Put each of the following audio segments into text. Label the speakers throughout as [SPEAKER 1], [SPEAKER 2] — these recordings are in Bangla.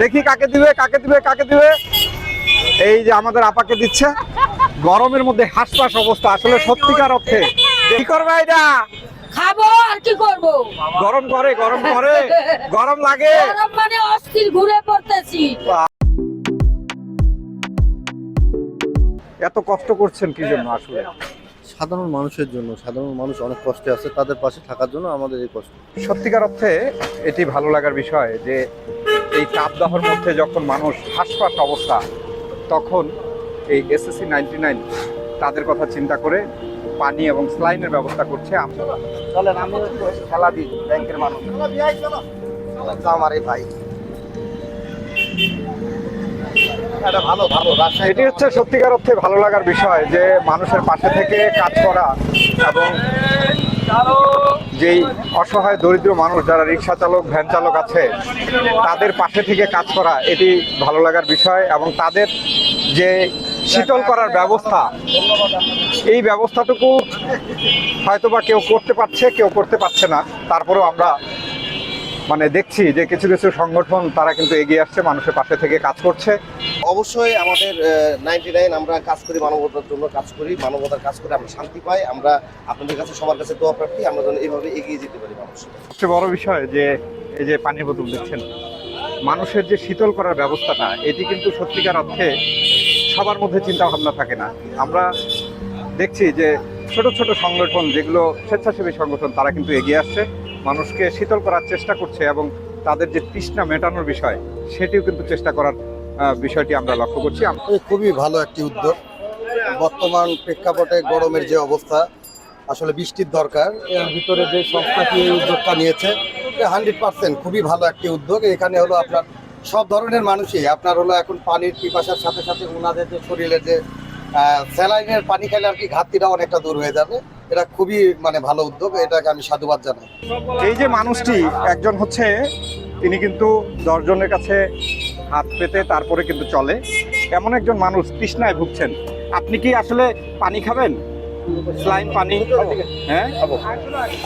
[SPEAKER 1] দেখি কাকে দিবে কাকে দিবে কাকে দিবে। এই যে আমাদের আপাকে দিচ্ছে। গরমের মধ্যে হাসপাস অবস্থা আসলে সত্যিকার অর্থে। কি করবে এটা?
[SPEAKER 2] খাব আর কি করব?
[SPEAKER 1] গরম করে গরম করে। গরম লাগে।
[SPEAKER 2] গরম মানে অস্থির ঘুরে পড়তেছি।
[SPEAKER 1] এত কষ্ট করছেন কি জন্য আসলে?
[SPEAKER 3] সাধারণ মানুষের জন্য সাধারণ মানুষ অনেক কষ্টে আছে তাদের পাশে থাকার জন্য আমাদের এই কষ্ট।
[SPEAKER 1] সত্যিকার অর্থে এটি ভালো লাগার বিষয় যে এই তাপদাহর মধ্যে যখন মানুষ হাসপাস অবস্থা, তখন এই এসএসসি নাইনটি নাইন তাদের কথা চিন্তা করে পানি এবং স্লাইনের ব্যবস্থা করছে।
[SPEAKER 3] চলেন আমি খেলা দিই, ব্যাংকের মানুষ। আমার এই ভাই এটি
[SPEAKER 1] হচ্ছে সত্যিকার অর্থে ভালো লাগার বিষয় যে মানুষের পাশে থেকে কাজ করা এবং যেই অসহায় দরিদ্র মানুষ যারা রিক্সা চালক, ভ্যান চালক আছে, তাদের পাশে থেকে কাজ করা, এটি ভালো লাগার বিষয় এবং তাদের যে শীতল করার ব্যবস্থা, এই ব্যবস্থাটুকু হয়তোবা কেউ করতে পারছে, কেউ করতে পারছে না। তারপরেও আমরা মানে দেখছি যে কিছু কিছু সংগঠন তারা কিন্তু এগিয়ে আসছে মানুষের পাশে থেকে কাজ করছে।
[SPEAKER 4] অবশ্যই আমাদের নাইনটি নাইন আমরা কাজ করি মানবতার জন্য কাজ করি মানবতার কাজ করে আমরা শান্তি পাই আমরা আপনাদের কাছে সবার কাছে দোয়া প্রার্থী আমরা যেন এইভাবে এগিয়ে যেতে পারি মানুষ
[SPEAKER 1] সবচেয়ে বড় বিষয় যে এই যে পানির বোতল দিচ্ছেন মানুষের যে শীতল করার ব্যবস্থাটা এটি কিন্তু সত্যিকার অর্থে সবার মধ্যে চিন্তা ভাবনা থাকে না। আমরা দেখছি যে ছোট ছোট সংগঠন যেগুলো স্বেচ্ছাসেবী সংগঠন, তারা কিন্তু এগিয়ে আসছে। মানুষকে শীতল করার চেষ্টা করছে এবং তাদের যে তৃষ্ণা মেটানোর বিষয়, সেটিও কিন্তু চেষ্টা করার বিষয়টি আমরা লক্ষ্য করছি।
[SPEAKER 3] খুবই ভালো একটি উদ্যোগ। বর্তমান প্রেক্ষাপটে গরমের যে অবস্থা, আসলে বৃষ্টির দরকার। এর ভিতরে যে সংস্থাটি এই উদ্যোগটা নিয়েছে হান্ড্রেড পার্সেন্ট খুবই ভালো একটি উদ্যোগ। এখানে হলো আপনার সব ধরনের মানুষই, আপনার হলো এখন পানির পিপাসার সাথে সাথে ওনাদের যে শরীরে যে স্যালাইনের পানি খেলে আর কি ঘাটতিটা অনেকটা দূর হয়ে যাবে। এটা খুবই মানে ভালো উদ্যোগ এটাকে আমি সাধুবাদ জানাই।
[SPEAKER 1] এই যে মানুষটি একজন হচ্ছে তিনি কিন্তু দশজনের কাছে হাত পেতে তারপরে কিন্তু চলে। এমন একজন মানুষ তৃষ্ণায় ভুগছেন। আপনি কি আসলে পানি খাবেন? স্লাইন পানি? হ্যাঁ?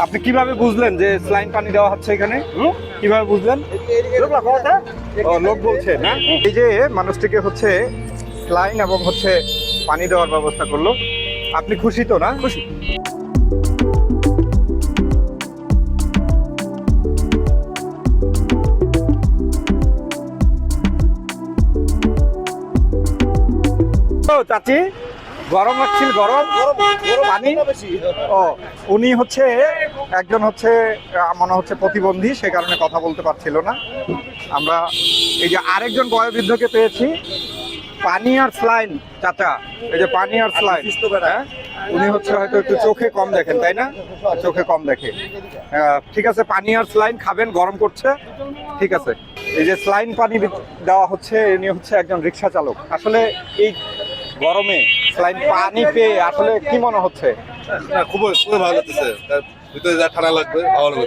[SPEAKER 1] আপনি কীভাবে বুঝলেন যে স্লাইন পানি দেওয়া হচ্ছে এখানে? কীভাবে বুঝলেন? লোক বলছে না? এই যে মানুষটিকে হচ্ছে স্লাইন এবং হচ্ছে পানি দেওয়ার ব্যবস্থা করল। আপনি খুশি তো না? খুশি। ও চাচি গরম লাগছিল গরম। পানি? ও উনি হচ্ছে একজন হচ্ছে মনে হচ্ছে প্রতিবন্ধী সে কারণে কথা বলতে পারছিল না। আমরা এই যে আরেকজন বয়োবৃদ্ধকে পেয়েছি পানি আর স্লাইন চাচা। এই যে পানি আর স্লাইন হ্যাঁ? উনি হচ্ছে হয়তো একটু চোখে কম দেখেন তাই না? চোখে কম দেখে। ঠিক আছে পানি আর স্লাইন খাবেন গরম করছে। ঠিক আছে। এই যে স্লাইন পানি দেওয়া হচ্ছে ইনি হচ্ছে একজন রিক্সা চালক। আসলে এই গরমে স্লাইন পানি পেয়ে আসলে কি মনে হচ্ছে?
[SPEAKER 5] না খুবই খুবই ভালো লাগতেছে। ভিতরে যা ঠান্ডা লাগবে লাগবে।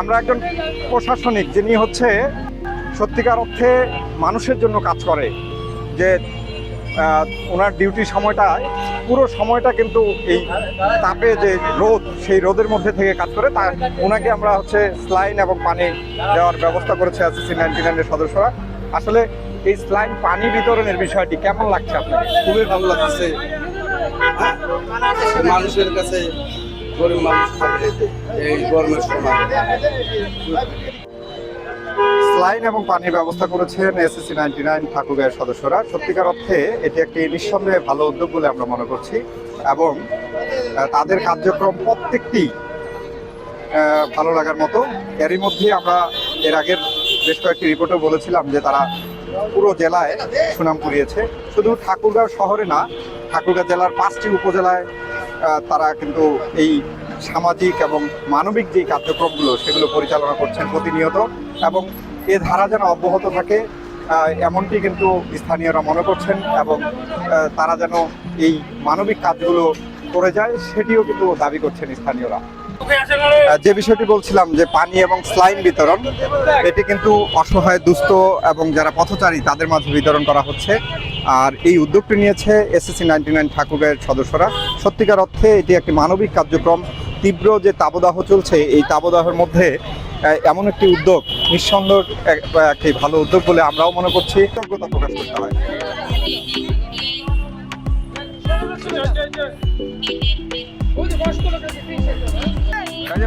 [SPEAKER 1] আমরা একজন প্রশাসনিক যিনি হচ্ছে সত্যিকার অর্থে মানুষের জন্য কাজ করে যে ওনার ডিউটি সময়টা, পুরো সময়টা কিন্তু এই তাপে যে রোদ, সেই রোদের মধ্যে থেকে কাজ করে। তা ওনাকে আমরা হচ্ছে স্লাইন এবং পানি দেওয়ার ব্যবস্থা করেছে এসএসসি নাইনটি নাইনের সদস্যরা। আসলে এই স্লাইন পানি বিতরণের বিষয়টি কেমন লাগছে আপনাকে
[SPEAKER 5] খুবই ভালো লাগছে। মানুষের কাছে গরিব মানুষ এই গরমের সময়।
[SPEAKER 1] স্লাইন এবং পানির ব্যবস্থা করেছেন এসএসসি নাইনটি নাইন ঠাকুরগাঁয়ের সদস্যরা। সত্যিকার অর্থে এটি একটি নিঃসন্দেহে ভালো উদ্যোগ বলে আমরা মনে করছি এবং তাদের কার্যক্রম প্রত্যেকটি ভালো লাগার মতো। এরই মধ্যে আমরা এর আগের বেশ কয়েকটি রিপোর্টও বলেছিলাম যে তারা পুরো জেলায় সুনাম কুড়িয়েছে। শুধু ঠাকুরগাঁও শহরে না, ঠাকুরগাঁও জেলার পাঁচটি উপজেলায় তারা কিন্তু এই সামাজিক এবং মানবিক যে কার্যক্রমগুলো সেগুলো পরিচালনা করছেন প্রতিনিয়ত এবং এ ধারা যেন অব্যাহত থাকে এমনটি কিন্তু স্থানীয়রা মনে করছেন এবং তারা যেন এই মানবিক কাজগুলো করে যায় সেটিও কিন্তু দাবি করছেন স্থানীয়রা। যে বিষয়টি বলছিলাম যে পানি এবং স্লাইন বিতরণ এটি কিন্তু অসহায় দুস্থ এবং যারা পথচারী তাদের মাঝে বিতরণ করা হচ্ছে। আর এই উদ্যোগটি নিয়েছে এসএসসি নাইনটি নাইন ঠাকুরের সদস্যরা। সত্যিকার অর্থে এটি একটি মানবিক কার্যক্রম। তীব্র যে তাবদাহ চলছে এই তাবদাহের মধ্যে এমন একটি উদ্যোগ নিঃসন্দেহ এক- একটি ভালো উদ্যোগ বলে আমরাও মনে করছি। কৃতজ্ঞতা প্রকাশ করতে হয়।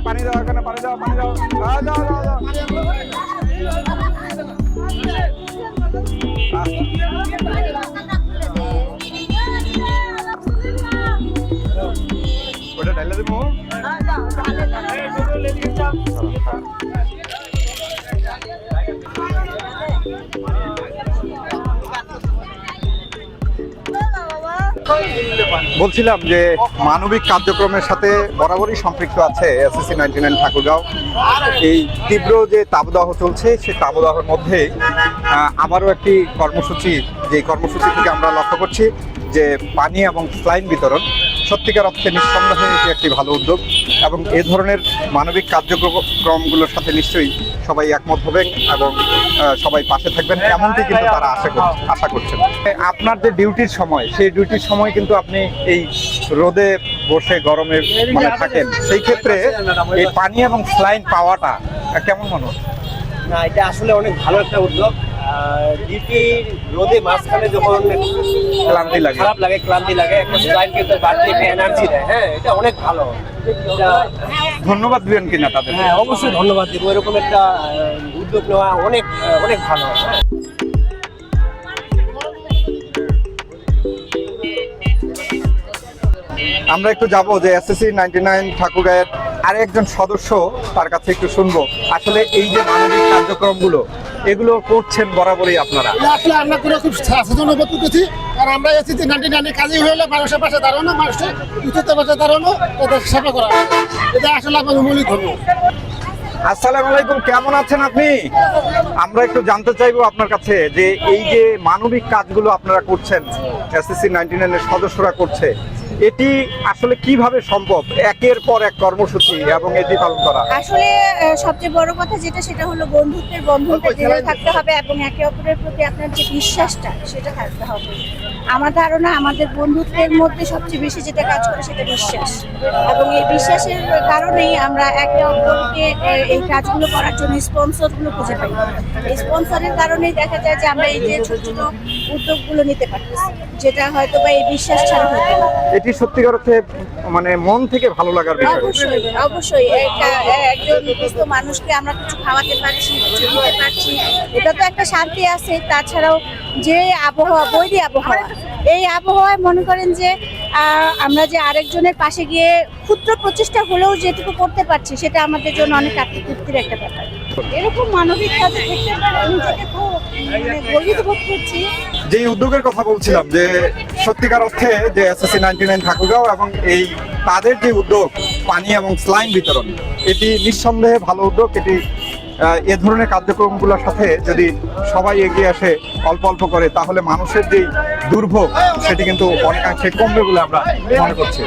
[SPEAKER 1] পানি দাও এখানে পানি দাও পানি দাও। দাও দাও দাও, দাও। ওটা ঢাইলে দেবো। বলছিলাম যে মানবিক কার্যক্রমের সাথে বরাবরই সম্পৃক্ত আছে এসএসসি নাইনটি নাইন ঠাকুরগাঁও। এই তীব্র যে তাপদাহ চলছে সেই তাপদাহের মধ্যে আবারও একটি কর্মসূচি, যে কর্মসূচি থেকে আমরা লক্ষ্য করছি যে পানি এবং স্লাইন বিতরণ সত্যিকার অর্থে নিঃসন্দেহে এটি একটি ভালো উদ্যোগ এবং এ ধরনের মানবিক কার্যক্রমগুলোর সাথে নিশ্চয়ই সবাই একমত হবেন এবং সবাই পাশে থাকবেন। এমনটি কিন্তু তারা আশা করছে আশা করছেন। আপনার যে ডিউটির সময় সেই ডিউটির সময় কিন্তু আপনি এই রোদে বসে গরমে মানে থাকেন। সেই ক্ষেত্রে এই পানি এবং স্লাইন পাওয়াটা কেমন মনে হয়?
[SPEAKER 6] না এটা আসলে অনেক ভালো একটা উদ্যোগ। ডিউটির রোদে মাঝখানে যখন
[SPEAKER 1] ক্লান্তি লাগে।
[SPEAKER 6] খারাপ লাগে ক্লান্তি লাগে একটা স্লাইন কিন্তু বাড়তি একটা এনার্জি দেয়। হ্যাঁ এটা অনেক ভালো।
[SPEAKER 1] ধন্যবাদ দিবেন কিনা তাদের
[SPEAKER 6] হ্যাঁ অবশ্যই ধন্যবাদ দিব। এরকম একটা উদ্যোগ নেওয়া অনেক অনেক ভালো।
[SPEAKER 1] আমরা একটু যাব যে এসএসসি নাইনটি নাইন ঠাকুরের আরেকজন সদস্য তার কাছে একটু শুনব। আসলে এই যে মানবিক কার্যক্রমগুলো এগুলো করছেন বরাবরই আপনারা?
[SPEAKER 7] আসলে আমরা করে খুব সচেতন বোধ করতেছি। আর আমরা এসেছি নাইনটি নাইনে কাজই হলে মানুষের পাশে দাঁড়ানো, মানুষের উচিত পাশে দাঁড়ানো, তাদের সেবা করা। এটা আসলে আমার মৌলিক ধর্ম।
[SPEAKER 1] আসসালামু আলাইকুম কেমন আছেন আপনি? আমরা একটু জানতে চাইব আপনার কাছে যে এই যে মানবিক কাজগুলো আপনারা করছেন এসএসসি নাইনটি নাইনের সদস্যরা করছে এটি আসলে কীভাবে সম্ভব? একের পর এক কর্মসূচি এবং এটি পালন করা।
[SPEAKER 8] আসলে সবচেয়ে বড় কথা যেটা সেটা হলো বন্ধুত্বের বন্ধনটা দৃঢ় থাকতে হবে এবং একে অপরের প্রতি আপনার যে বিশ্বাসটা সেটা থাকতে হবে। আমার ধারণা আমাদের বন্ধুত্বের মধ্যে সবচেয়ে বেশি যেটা কাজ করে সেটা বিশ্বাস। এবং এই বিশ্বাসের কারণেই আমরা একে অপরকে এই কাজগুলো করার জন্য স্পন্সরগুলো খুঁজে পাই। এই স্পন্সরের কারণেই দেখা যায় যে আমরা এই যে ছোট ছোট উদ্যোগগুলো নিতে পারতেছি যেটা হয়তো বা এই বিশ্বাস ছাড়া হতো না।
[SPEAKER 1] এটি সত্যিকার অর্থে মানে মন থেকে ভালো লাগার বিষয়।
[SPEAKER 8] অবশ্যই অবশ্যই। একটা- একজন সুস্থ মানুষকে আমরা কিছু খাওয়াতে পারছি কিছু দিতে পারছি এটা তো একটা শান্তি আছে। তাছাড়াও যে আবহাওয়া বৈরী আবহাওয়া এই আবহাওয়ায় মনে করেন যে আমরা যে আরেকজনের পাশে গিয়ে ক্ষুদ্র প্রচেষ্টা হলেও যেটুকু করতে পারছি, সেটা আমাদের জন্য অনেক আত্মতৃপ্তির একটা ব্যাপার। এরকম মানবিক কাজে দেখতে পারে মানে গর্বিত বোধ করছি।
[SPEAKER 1] যে উদ্যোগের কথা বলছিলাম, যে সত্যিকার অর্থে যে এসএসসি নাইনটি নাইন ঠাকুরগাঁও এবং এই তাদের যে উদ্যোগ, পানি এবং স্লাইন বিতরণ, এটি নিঃসন্দেহে ভালো উদ্যোগ। এটি এ ধরনের কার্যক্রমগুলোর সাথে যদি সবাই এগিয়ে আসে অল্প অল্প করে, তাহলে মানুষের যেই দুর্ভোগ সেটি কিন্তু অনেকাংশে কমবে বলে আমরা মনে করছি।